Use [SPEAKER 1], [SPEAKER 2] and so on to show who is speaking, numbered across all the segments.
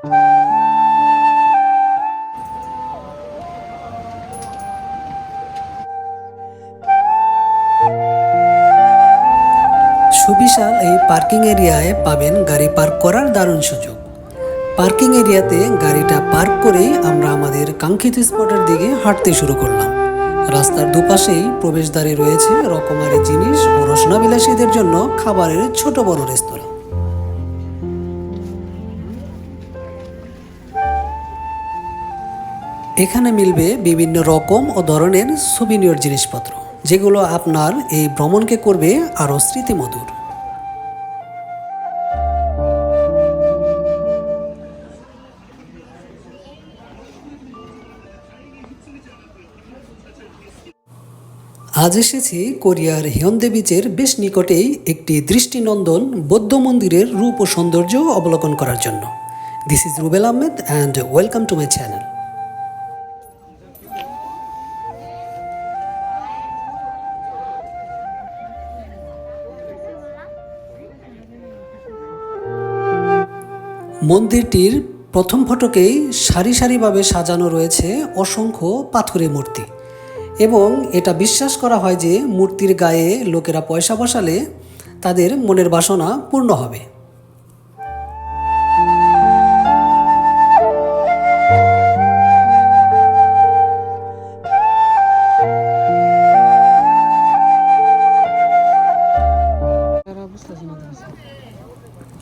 [SPEAKER 1] সুবিশাল এই পার্কিং এরিয়ায় পাবেন গাড়ি পার্ক করার দারুণ সুযোগ। পার্কিং এরিয়াতে গাড়িটা পার্ক করেই আমরা আমাদের কাঙ্ক্ষিত স্পটের দিকে হাঁটতে শুরু করলাম। রাস্তার দুপাশেই প্রবেশদ্বারে রয়েছে রকমারি জিনিস ও রসনাবিলাসীদের জন্য খাবারের ছোট বড় রেস্তোরাঁ। এখানে মিলবে বিভিন্ন রকম ও ধরনের সুবিনিয়র জিনিসপত্র, যেগুলো আপনার এই ভ্রমণকে করবে আরও স্মৃতিমধুর। আজ এসেছি কোরিয়ার হিয়ন্দে বিচের বেশ নিকটেই একটি দৃষ্টিনন্দন বৌদ্ধ মন্দিরের রূপ ও সৌন্দর্য অবলোকন করার জন্য। This is Rubel Ahmed and welcome to my channel মন্দিরটির প্রথম ফটকেই সারি সারিভাবে সাজানো রয়েছে অসংখ্য পাথুরে মূর্তি। এবং এটা বিশ্বাস করা হয় যে মূর্তির গায়ে লোকেরা পয়সা বসালে তাদের মনের বাসনা পূর্ণ হবে।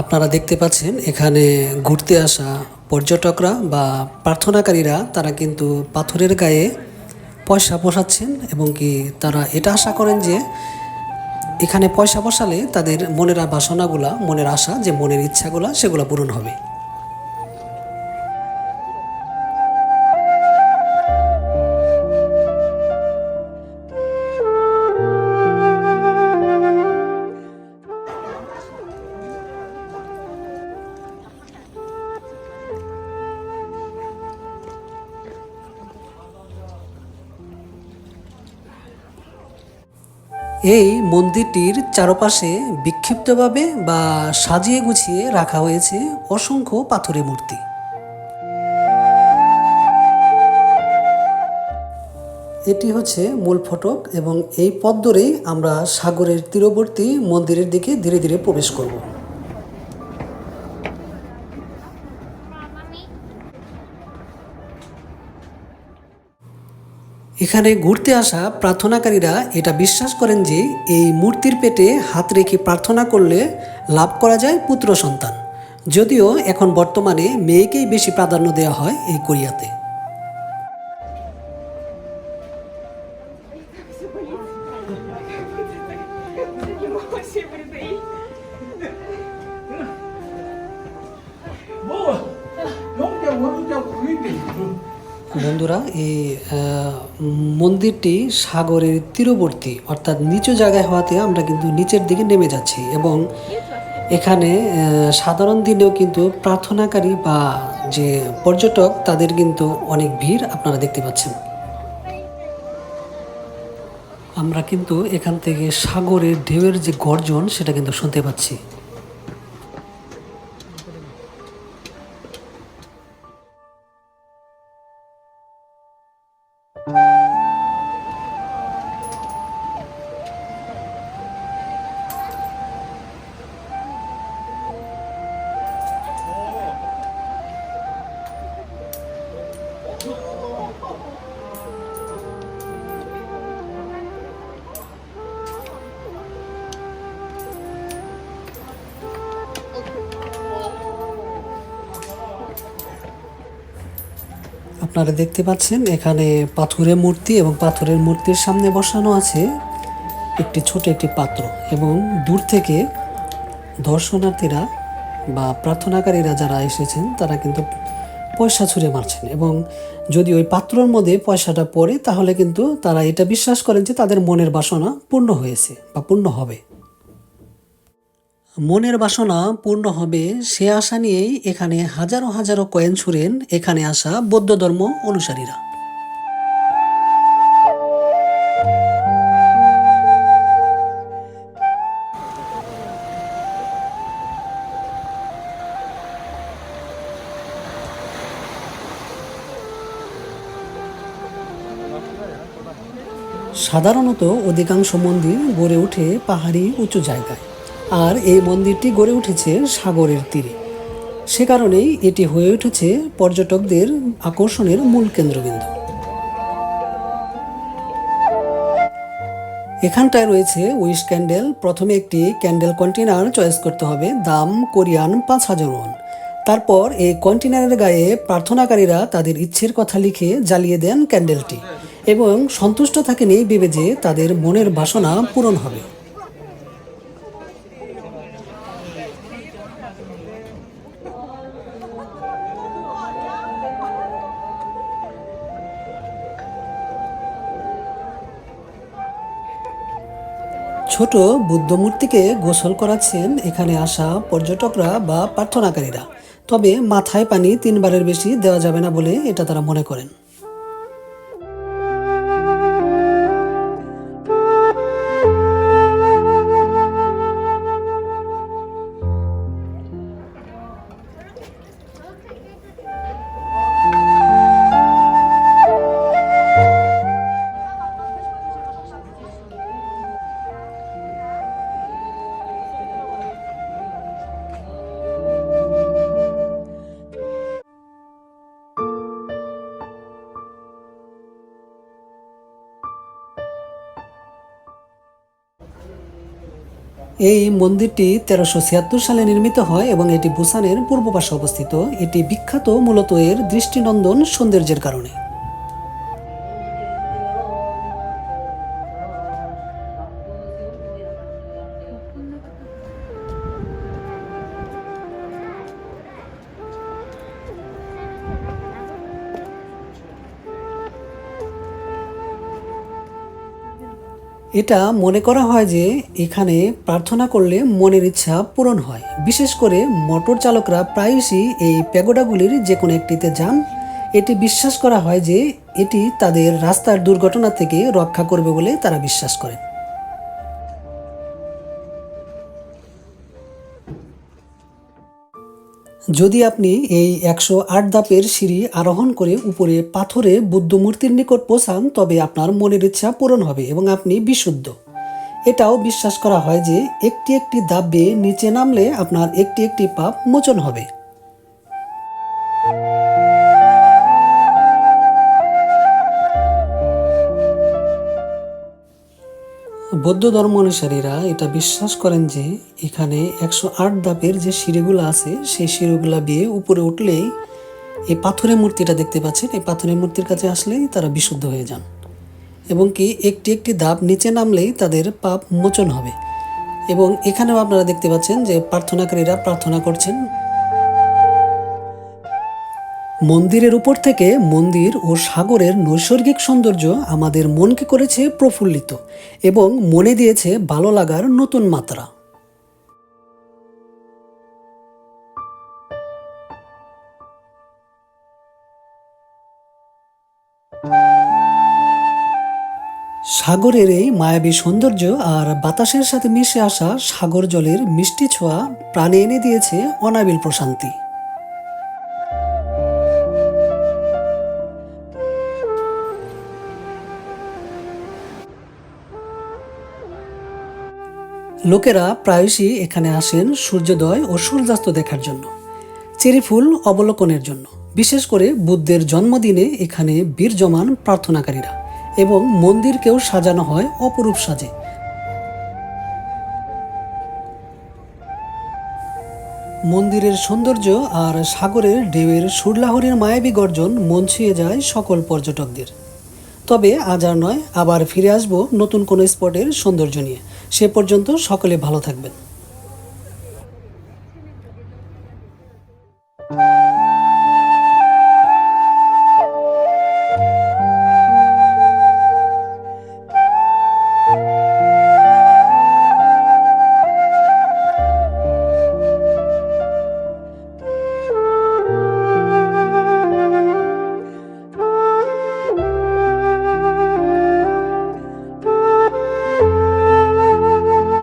[SPEAKER 1] আপনারা দেখতে পাচ্ছেন, এখানে ঘুরতে আসা পর্যটকরা বা প্রার্থনাকারীরা, তারা কিন্তু পাথরের গায়ে পয়সা বসাচ্ছেন এবং কি তারা এটা আশা করেন যে এখানে পয়সা বসালে তাদের মনের বাসনাগুলা মনের আশা, যে মনের ইচ্ছাগুলা, সেগুলো পূরণ হবে। এই মন্দিরটির চারপাশে বিক্ষিপ্তভাবে বা সাজিয়ে গুছিয়ে রাখা হয়েছে অসংখ্য পাথরের মূর্তি। এটি হচ্ছে মূল ফটক এবং এই পথ ধরেই আমরা সাগরের তীরবর্তী মন্দিরের দিকে ধীরে ধীরে প্রবেশ করব। এখানে ঘুরতে আসা প্রার্থনাকারীরা এটা বিশ্বাস করেন যে এই মূর্তির পেটে হাত রেখে প্রার্থনা করলে লাভ করা যায় পুত্র সন্তান যদিও এখন বর্তমানে মেয়েকেই বেশি প্রাধান্য দেওয়া হয় এই কোরিয়াতে
[SPEAKER 2] 뭐 형제 원우자 구입이
[SPEAKER 1] বন্ধুরা, এই মন্দিরটি সাগরের তীরবর্তী, অর্থাৎ নিচু জায়গায় হওয়াতে আমরা কিন্তু নিচের দিকে নেমে যাচ্ছি এবং এখানে সাধারণ দিনেও কিন্তু প্রার্থনাকারী বা যে পর্যটক, তাদের কিন্তু অনেক ভিড় আপনারা দেখতে পাচ্ছেন। আমরা কিন্তু এখান থেকে সাগরের ঢেউয়ের যে গর্জন, সেটা কিন্তু শুনতে পাচ্ছি। আপনারা দেখতে পাচ্ছেন, এখানে পাথরের মূর্তি এবং পাথরের মূর্তির সামনে বসানো আছে একটি ছোট একটি পাত্র এবং দূর থেকে দর্শনার্থীরা বা প্রার্থনাকারীরা যারা এসেছেন, তারা কিন্তু পয়সা ছুঁড়ে মারছেন এবং যদি ওই পাত্রর মধ্যে পয়সাটা পড়ে, তাহলে কিন্তু তারা এটা বিশ্বাস করেন যে তাদের মনের বাসনা পূর্ণ হয়েছে বা পূর্ণ হবে। মনের বাসনা পূর্ণ হবে, সে আশা নিয়েই এখানে হাজারো হাজারো কয়েন ছুড়েন এখানে আসা বৌদ্ধ ধর্ম অনুসারীরা। সাধারণত অধিকাংশ মন্দির গড়ে ওঠে পাহাড়ি উঁচু জায়গায়। আর এই মন্দিরটি গড়ে উঠেছে সাগরের তীরে। সে কারণেই এটি হয়ে উঠেছে পর্যটকদের আকর্ষণের মূল কেন্দ্রবিন্দু। এখানটায় রয়েছে উইশ ক্যান্ডেল প্রথমে একটি ক্যান্ডেল কন্টেনার চয়েস করতে হবে। দাম কোরিয়ান পাঁচ হাজার ওয়ান। তারপর এই কন্টেনারের গায়ে প্রার্থনাকারীরা তাদের ইচ্ছের কথা লিখে জ্বালিয়ে দেন ক্যান্ডেলটি এবং সন্তুষ্ট থাকেন এই ভেবে যে তাদের মনের বাসনা পূরণ হবে। ছোট বুদ্ধ মূর্তিকে গোসল করাচ্ছেন এখানে আসা পর্যটকরা বা প্রার্থনাকারীরা। তবে মাথায় পানি তিনবারের বেশি দেওয়া যাবে না বলে এটা তারা মনে করেন। এই মন্দিরটি তেরোশো ছিয়াত্তর সালে নির্মিত হয় এবং এটি বুসানের পূর্ব পাশে অবস্থিত। এটি বিখ্যাত মূলত এর দৃষ্টিনন্দন সৌন্দর্যের কারণে। এটা মনে করা হয় যে এখানে প্রার্থনা করলে মনের ইচ্ছা পূরণ হয়। বিশেষ করে মোটর চালকরা প্রায়শই এই প্যাগোডাগুলির যে কোনো একটিতে যান। এটি বিশ্বাস করা হয় যে এটি তাদের রাস্তার দুর্ঘটনা থেকে রক্ষা করবে বলে তারা বিশ্বাস করেন। যদি আপনি এই একশো আট ধাপের সিঁড়ি আরোহণ করে উপরে পাথরে বুদ্ধ মূর্তির নিকট পৌঁছান, তবে আপনার মনের ইচ্ছা পূরণ হবে এবং আপনি বিশুদ্ধ। এটাও বিশ্বাস করা হয় যে একটি একটি ধাপ বেয়ে নিচে নামলে আপনার একটি একটি পাপ মোচন হবে। বৌদ্ধ ধর্ম অনুসারীরা এটা বিশ্বাস করেন যে এখানে একশো আট ধাপের যে সিঁড়িগুলো আছে, সেই সিঁড়িগুলো বেয়ে উপরে উঠলেই এই পাথরের মূর্তিটা দেখতে পাচ্ছেন। এই পাথরের মূর্তির কাছে আসলেই তারা বিশুদ্ধ হয়ে যান। এবং কি একটি একটি ধাপ নিচে নামলেই তাদের পাপ মোচন হবে। এবং এখানেও আপনারা দেখতে পাচ্ছেন যে প্রার্থনাকারীরা প্রার্থনা করছেন মন্দিরের উপর থেকে মন্দির ও সাগরের নৈসর্গিক সৌন্দর্য আমাদের মনকে করেছে প্রফুল্লিত এবং মনে দিয়েছে ভালো লাগার নতুন মাত্রা। সাগরের এই মায়াবী সৌন্দর্য আর বাতাসের সাথে মিশে আসা সাগর জলের মিষ্টি ছোঁয়া প্রাণে এনে দিয়েছে অনাবিল প্রশান্তি। লোকেরা প্রায়শই এখানে আসেন সূর্যোদয় ও সূর্যাস্ত দেখার জন্য, চেরি ফুল অবলোকনের জন্য। বিশেষ করে বুদ্ধের জন্মদিনে এখানে বীর জমান প্রার্থনাকারীরা এবং মন্দিরকেও সাজানো হয় অপরূপ সাজে। মন্দিরের সৌন্দর্য আর সাগরের ঢেউয়ের সুরলাহরের মায়াবী গর্জন মন ছুঁয়ে যায় সকল পর্যটকদের। তবে আজ আর নয়, আবার ফিরে আসব নতুন কোনো স্পটের সৌন্দর্য নিয়ে। সে পর্যন্ত সকলে ভালো থাকবেন।